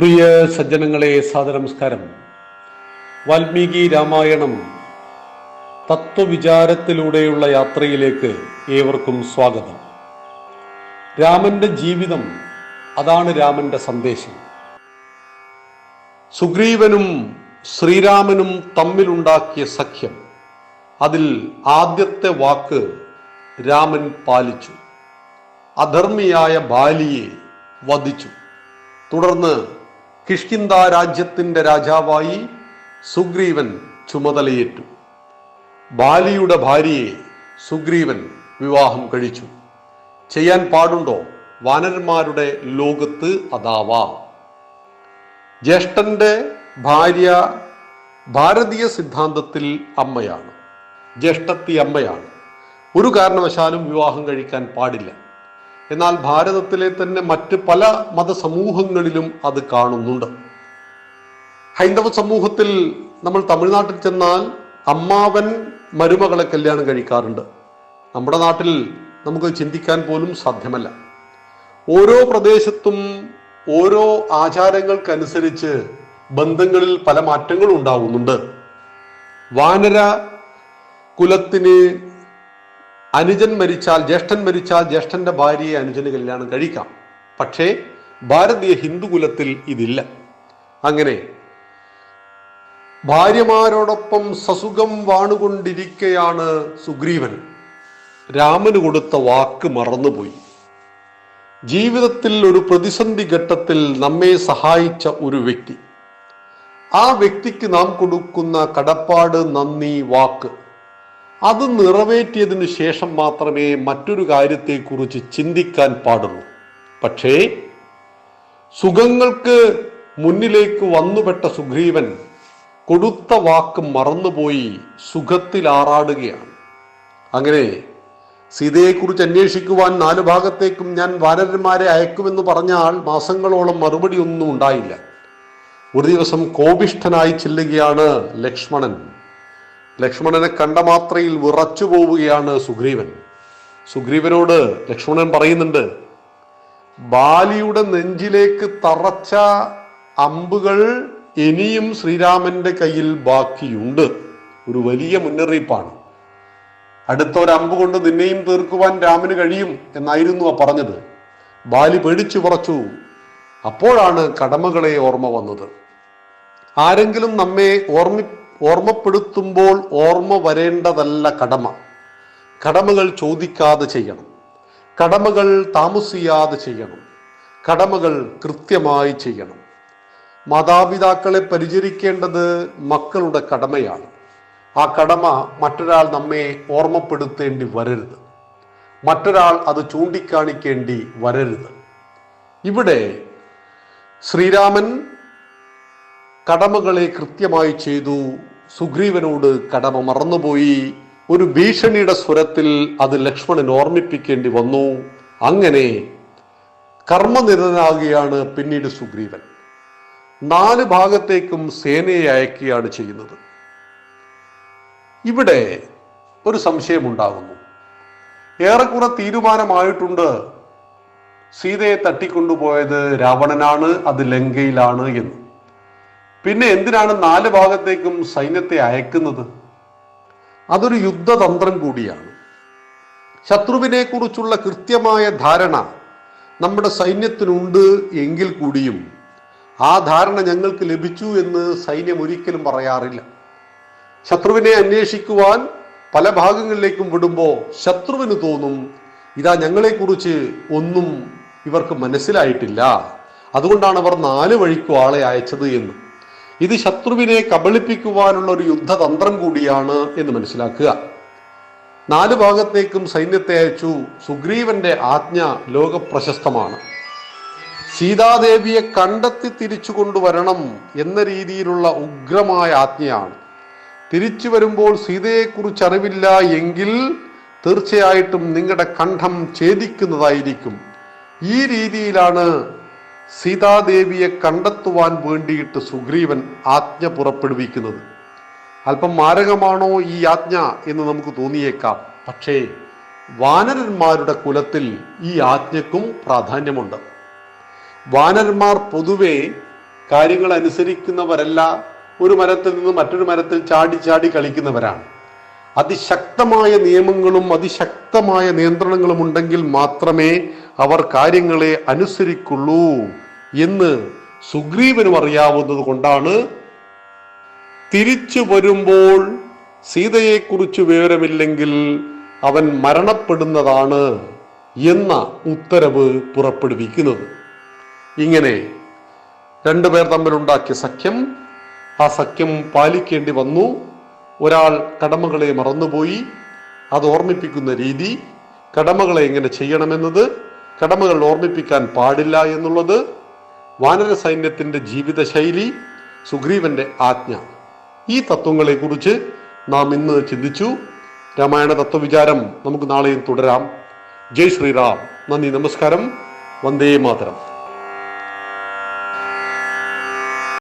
പ്രിയ സജ്ജനങ്ങളെ സാദനമസ്കാരം വാൽമീകി രാമായണം തത്വവിചാരത്തിലൂടെയുള്ള യാത്രയിലേക്ക് ഏവർക്കും സ്വാഗതം. രാമന്റെ ജീവിതം അതാണ് രാമന്റെ സന്ദേശം. സുഗ്രീവനും ശ്രീരാമനും തമ്മിലുണ്ടാക്കിയ സഖ്യം അതിൽ ആദ്യത്തെ വാക്ക് രാമൻ പാലിച്ചു. അധർമ്മിയായ ബാലിയെ വധിച്ചു. തുടർന്ന് കിഷ്കിന്ദ രാജ്യത്തിന്റെ രാജാവായി സുഗ്രീവൻ ചുമതലയേറ്റു. ബാലിയുടെ ഭാര്യയെ സുഗ്രീവൻ വിവാഹം കഴിച്ചു. ചെയ്യാൻ പാടുണ്ടോ? വാനരന്മാരുടെ ലോകത്ത് അതാവാ. ജ്യേഷ്ഠന്റെ ഭാര്യ ഭാരതീയ സിദ്ധാന്തത്തിൽ അമ്മയാണ്. ജ്യേഷ്ഠത്തി അമ്മയാണ്. ഒരു കാരണവശാലും വിവാഹം കഴിക്കാൻ പാടില്ല. എന്നാൽ ഭാരതത്തിലെ തന്നെ മറ്റ് പല മതസമൂഹങ്ങളിലും അത് കാണുന്നുണ്ട്. ഹൈന്ദവ സമൂഹത്തിൽ നമ്മൾ തമിഴ്നാട്ടിൽ ചെന്നാൽ അമ്മാവൻ മരുമകളെ കല്യാണം കഴിക്കാറുണ്ട്. നമ്മുടെ നാട്ടിൽ നമുക്ക് ചിന്തിക്കാൻ പോലും സാധ്യമല്ല. ഓരോ പ്രദേശത്തും ഓരോ ആചാരങ്ങൾക്കനുസരിച്ച് ബന്ധങ്ങളിൽ പല മാറ്റങ്ങളും ഉണ്ടാകുന്നുണ്ട് വാനര കുലത്തിന് അനുജൻ മരിച്ചാൽ ജ്യേഷ്ഠൻ മരിച്ചാൽ ജ്യേഷ്ഠന്റെ ഭാര്യയെ അനുജന് കല്യാണം കഴിക്കാം. പക്ഷേ ഭാരതീയ ഹിന്ദുകുലത്തിൽ ഇതില്ല. അങ്ങനെ ഭാര്യമാരോടൊപ്പം സസുഖം വാണുകൊണ്ടിരിക്കയാണ് സുഗ്രീവൻ. രാമന് കൊടുത്ത വാക്ക് മറന്നുപോയി. ജീവിതത്തിൽ ഒരു പ്രതിസന്ധി ഘട്ടത്തിൽ നമ്മെ സഹായിച്ച ഒരു വ്യക്തി. ആ വ്യക്തിക്ക് നാം കൊടുക്കുന്ന കടപ്പാട് നന്ദി വാക്ക്. അത് നിറവേറ്റിയതിനു ശേഷം മാത്രമേ മറ്റൊരു കാര്യത്തെക്കുറിച്ച് ചിന്തിക്കാൻ പാടുള്ളൂ. പക്ഷേ സുഖങ്ങൾക്ക് മുന്നിലേക്ക് വന്നുപെട്ട സുഗ്രീവൻ കൊടുത്ത വാക്ക് മറന്നുപോയി സുഖത്തിൽ ആറാടുകയാണ്. അങ്ങനെ സീതയെക്കുറിച്ച് അന്വേഷിക്കുവാൻ നാല് ഭാഗത്തേക്കും ഞാൻ വാനരന്മാരെ അയക്കുമെന്ന് പറഞ്ഞാൽ മാസങ്ങളോളം മറുപടി ഒന്നും ഉണ്ടായില്ല. ഒരു ദിവസം കോപിഷ്ഠനായി ചെല്ലുകയാണ് ലക്ഷ്മണൻ. ലക്ഷ്മണനെ കണ്ട മാത്രയിൽ വിറച്ചു പോവുകയാണ് സുഗ്രീവൻ. സുഗ്രീവനോട് ലക്ഷ്മണൻ പറയുന്നുണ്ട് ബാലിയുടെ നെഞ്ചിലേക്ക് തറച്ച അമ്പുകൾ ഇനിയും ശ്രീരാമന്റെ കയ്യിൽ ബാക്കിയുണ്ട്. ഒരു വലിയ മുന്നറിയിപ്പാണ്. അടുത്ത ഒരു അമ്പ് കൊണ്ട് നിന്നെയും തീർക്കുവാൻ രാമന് കഴിയും എന്നായിരുന്നു ആ പറഞ്ഞത്. ബാലി പേടിച്ചു പറച്ചു അപ്പോഴാണ് കടമകളെ ഓർമ്മ വന്നത്. ആരെങ്കിലും നമ്മെ ഓർമ്മി ഓർമ്മപ്പെടുത്തുമ്പോൾ ഓർമ്മ വരേണ്ടതല്ല കടമ. കടമകൾ ചോദിക്കാതെ ചെയ്യണം. കടമകൾ താമസിയാതെ ചെയ്യണം. കടമകൾ കൃത്യമായി ചെയ്യണം. മാതാപിതാക്കളെ പരിചരിക്കേണ്ടത് മക്കളുടെ കടമയാണ്. ആ കടമ മറ്റൊരാൾ നമ്മെ ഓർമ്മപ്പെടുത്തേണ്ടി വരരുത്. മറ്റൊരാൾ അത് ചൂണ്ടിക്കാണിക്കേണ്ടി വരരുത്. ഇവിടെ ശ്രീരാമൻ കടമകളെ കൃത്യമായി ചെയ്തു സുഗ്രീവനോട് കടമ മറന്നുപോയി. ഒരു ഭീഷണിയുടെ സ്വരത്തിൽ അത് ലക്ഷ്മണൻ ഓർമ്മിപ്പിക്കേണ്ടി വന്നു. അങ്ങനെ കർമ്മനിരതനാകുകയാണ് പിന്നീട് സുഗ്രീവൻ. നാല് ഭാഗത്തേക്കും സേനയെ അയക്കുകയാണ് ചെയ്യുന്നത്. ഇവിടെ ഒരു സംശയമുണ്ടാകുന്നു. ഏറെക്കുറെ തീരുമാനമായിട്ടുണ്ട്. സീതയെ തട്ടിക്കൊണ്ടുപോയത് രാവണനാണ് അത് ലങ്കയിലാണ് എന്ന്. പിന്നെ എന്തിനാണ് നാല് ഭാഗത്തേക്കും സൈന്യത്തെ അയക്കുന്നത്? അതൊരു യുദ്ധതന്ത്രം കൂടിയാണ്. ശത്രുവിനെ കുറിച്ചുള്ള കൃത്യമായ ധാരണ നമ്മുടെ സൈന്യത്തിനുണ്ട് എങ്കിൽ കൂടിയും ആ ധാരണ ഞങ്ങൾക്ക് ലഭിച്ചു എന്ന് സൈന്യം ഒരിക്കലും പറയാറില്ല. ശത്രുവിനെ അന്വേഷിക്കുവാൻ പല ഭാഗങ്ങളിലേക്കും വിടുമ്പോൾ ശത്രുവിന് തോന്നും ഇതാ ഞങ്ങളെക്കുറിച്ച് ഒന്നും ഇവർക്ക് മനസ്സിലായിട്ടില്ല. അതുകൊണ്ടാണ് അവർ നാല് വഴിക്കും ആളെ അയച്ചത് എന്ന്. ഇത് ശത്രുവിനെ കബളിപ്പിക്കുവാനുള്ള ഒരു യുദ്ധതന്ത്രം കൂടിയാണ് എന്ന് മനസ്സിലാക്കുക. നാല് ഭാഗത്തേക്കും സൈന്യത്തെ അയച്ചു. സുഗ്രീവന്റെ ആജ്ഞ ലോകപ്രശസ്തമാണ്. സീതാദേവിയെ കണ്ടെത്തി തിരിച്ചു കൊണ്ടുവരണം എന്ന രീതിയിലുള്ള ഉഗ്രമായ ആജ്ഞയാണ്. തിരിച്ചു വരുമ്പോൾ സീതയെക്കുറിച്ച് അറിവില്ല എങ്കിൽ തീർച്ചയായിട്ടും നിങ്ങളുടെ കണ്ഠം ഛേദിക്കുന്നതായിരിക്കും. ഈ രീതിയിലാണ് സീതാദേവിയെ കണ്ടെത്തുവാൻ വേണ്ടിയിട്ട് സുഗ്രീവൻ ആജ്ഞ പുറപ്പെടുവിക്കുന്നത്. അല്പം മാരകമാണോ ഈ ആജ്ഞ എന്ന് നമുക്ക് തോന്നിയേക്കാം. പക്ഷേ വാനരന്മാരുടെ കുലത്തിൽ ഈ ആജ്ഞക്കും പ്രാധാന്യമുണ്ട്. വാനരന്മാർ പൊതുവെ കാര്യങ്ങൾ അനുസരിക്കുന്നവരല്ല ഒരു മരത്തിൽ നിന്ന് മറ്റൊരു മരത്തിൽ ചാടി ചാടി കളിക്കുന്നവരാണ്. അതിശക്തമായ നിയമങ്ങളും അതിശക്തമായ നിയന്ത്രണങ്ങളും ഉണ്ടെങ്കിൽ മാത്രമേ അവർ കാര്യങ്ങളെ അനുസരിക്കുള്ളൂ എന്ന് സുഗ്രീവനും അറിയാവുന്നത് കൊണ്ടാണ്. തിരിച്ചു വരുമ്പോൾ സീതയെക്കുറിച്ച് വിവരമില്ലെങ്കിൽ അവൻ മരണപ്പെടുന്നതാണ് എന്ന ഉത്തരവ് പുറപ്പെടുവിക്കുന്നത്. ഇങ്ങനെ രണ്ടുപേർ തമ്മിലുണ്ടാക്കിയ സഖ്യം ആ സഖ്യം പാലിക്കേണ്ടി വന്നു. ഒരാൾ കടമകളെ മറന്നുപോയി. അത് ഓർമ്മിപ്പിക്കുന്ന രീതി കടമകളെ എങ്ങനെ ചെയ്യണമെന്നത് കടമകൾ ഓർമ്മിപ്പിക്കാൻ പാടില്ല എന്നുള്ളത് വാനര സൈന്യത്തിന്റെ ജീവിതശൈലി സുഗ്രീവന്റെ ആജ്ഞ. ഈ തത്വങ്ങളെ കുറിച്ച് നാം ഇന്ന് ചിന്തിച്ചു. രാമായണ തത്വവിചാരം നമുക്ക് നാളെയും തുടരാം. ജയ് ശ്രീറാം. നന്ദി നമസ്കാരം. വന്ദേ മാതരം.